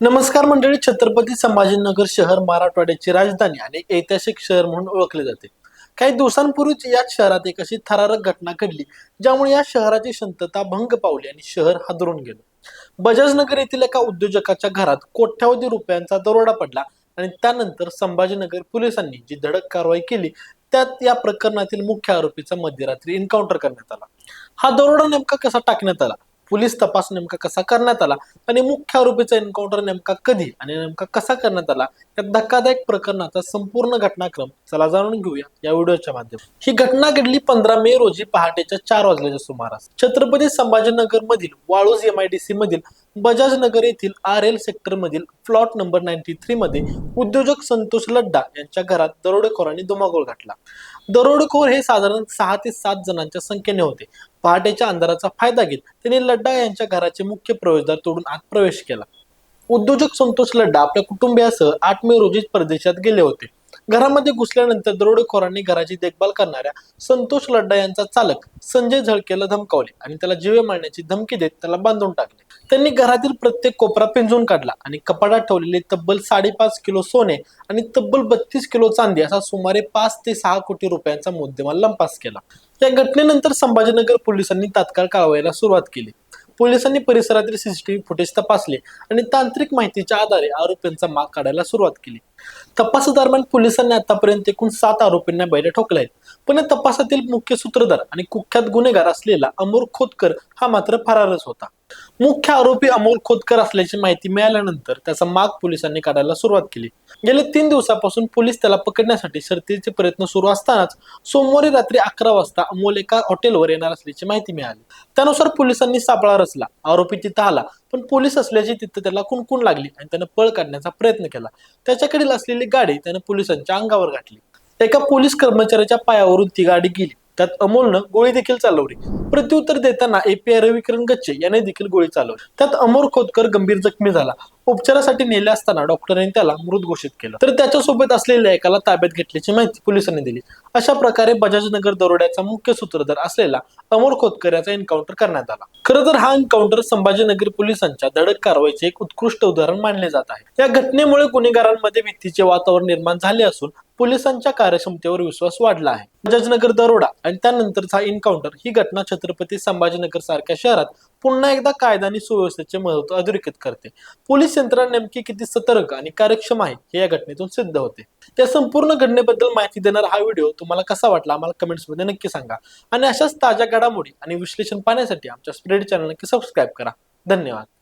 नमस्कार मंडळी छत्रपती संभाजीनगर शहर मराठवाड्याची राजधानी आणि ऐतिहासिक शहर म्हणून ओळखले जाते. काही दिवसांपूर्वीच याच शहरात एक अशी थरारक घटना घडली ज्यामुळे या शहराची शांतता भंग पावली आणि शहर हादरून गेलं. बजाजनगर येथील एका उद्योजकाच्या घरात कोट्यावधी रुपयांचा दरोडा पडला आणि त्यानंतर संभाजीनगर पोलिसांनी जी धडक कारवाई केली त्यात या प्रकरणातील मुख्य आरोपीचा मध्यरात्री एन्काउंटर करण्यात आला. हा दरोडा नेमका कसा टाकण्यात आला? पोलीस तपास नेमका कसा करण्यात आला? आणि मुख्य आरोपीचा एन्काउंटर नेमका कधी आणि नेमका कसा करण्यात आला? या धक्कादायक प्रकरणाचा संपूर्ण घटनाक्रम चला जाणून घेऊया या व्हिडिओच्या माध्यम ही घटना घडली पंधरा मे रोजी पहाटेच्या चार वाजल्याच्या सुमारास. छत्रपती संभाजीनगर मधील वाळूज एमआयडीसी मधील बजाज नगर येथील आर एल सेक्टर मधील प्लॉट नंबर नाईन्टी थ्री मध्ये उद्योजक संतोष लड्डा यांच्या घरात दरोडेखोरांनी धुमाकूळ घातला. दरोडेखोर हे साधारण सहा ते सात जणांच्या संख्येने होते. पहाटेच्या अंधाराचा फायदा घेत त्यांनी लड्डा यांच्या घराचे मुख्य प्रवेशद्वार तोडून आत प्रवेश केला. उद्योजक संतोष लड्डा आपल्या कुटुंबियासह आठ मे रोजी परदेशात गेले होते. घरामध्ये घुसल्यानंतर दरोडेखोरांनी घराची देखभाल करणाऱ्या संतोष लड्डा यांचा चालक संजय झळकेला धमकावले आणि त्याला जीवे मारण्याची धमकी देत त्याला बांधून टाकले. त्यांनी घरातील प्रत्येक कोपरा पिंजून काढला आणि कपाटात ठेवलेले तब्बल साडेपाच किलो सोने आणि तब्बल बत्तीस किलो चांदी असा सुमारे पाच ते सहा कोटी रुपयांचा मुद्देमाल लंपास केला. या घटनेनंतर संभाजीनगर पोलिसांनी तात्काळ कारवाईला सुरुवात केली. पोलिसांनी परिसरातील सीसीटीव्ही फुटेज तपासले आणि तांत्रिक माहितीच्या आधारे आरोपींचा माग काढायला सुरुवात केली. तपासादरम्यान पोलिसांनी आतापर्यंत एकूण सात आरोपींना बैठे ठोकल्या आहेत. पण या तपासातील मुख्य सूत्रधार आणि कुख्यात गुन्हेगार असलेला अमोर खोतकर हा मात्र फरारच होता. मुख्य आरोपी अमोल खोतकर असल्याची माहिती मिळाल्यानंतर त्याचा माग पोलिसांनी काढायला सुरुवात केली. गेले तीन दिवसापासून पोलीस त्याला पकडण्यासाठी शर्तीचे प्रयत्न सुरू असतानाच सोमवारी रात्री अकरा वाजता अमोल एका हॉटेलवर येणार असल्याची माहिती मिळाली. त्यानुसार पोलिसांनी सापळा रचला. आरोपी तिथं आला पण पोलीस असल्याची तिथं त्याला कुणकुण लागली आणि त्यानं पळ काढण्याचा प्रयत्न केला. त्याच्याकडील असलेली गाडी त्यानं पोलिसांच्या अंगावर गाठली. एका पोलीस कर्मचाऱ्याच्या पायावरून ती गाडी गेली. त्यात अमोलनं गोळी देखील चालवली. प्रत्युत्तर देताना एपीआय रविकिरण गच्चे याने देखील गोळी चालवली. त्यात अमोल खोतकर गंभीर जखमी झाला. उपचारासाठी नेले असताना डॉक्टरांनी त्याला मृत घोषित केलं. तर त्याच्यासोबत असलेल्या एकाला ताब्यात घेतल्याची माहिती पोलिसांनी दिली. अशा प्रकारे बजाजनगर दरोड्याचा मुख्य सूत्रधार असलेला अमोल खोतकर याचा एन्काउंटर करण्यात आला. खरं तर हा एन्काउंटर संभाजीनगर पोलिसांच्या धडक कारवाईचे एक उत्कृष्ट उदाहरण मानले जात आहे. या घटनेमुळे गुन्हेगारांमध्ये भीतीचे वातावरण निर्माण झाले असून पोलिसांच्या कार्यक्षमतेवर विश्वास वाढला आहे. बजाजनगर दरोडा आणि त्यानंतरचा एन्काउंटर ही घटना छत्रपती संभाजीनगर सारख्या शहरात पुन्हा एकदा कायदा आणि सुव्यवस्थेचे महत्त्व अधोरेखित करते. पोलीस यंत्रणा नेमकी किती सतर्क आणि कार्यक्षम आहे हे या घटनेतून सिद्ध होते. त्या संपूर्ण घटनेबद्दल माहिती देणारा हा व्हिडिओ तुम्हाला कसा वाटला आम्हाला कमेंट्समध्ये नक्की सांगा. आणि अशाच ताज्या घडामोडी आणि विश्लेषण पाहण्यासाठी आमच्या स्प्रेड चॅनल नक्की सबस्क्राईब करा. धन्यवाद.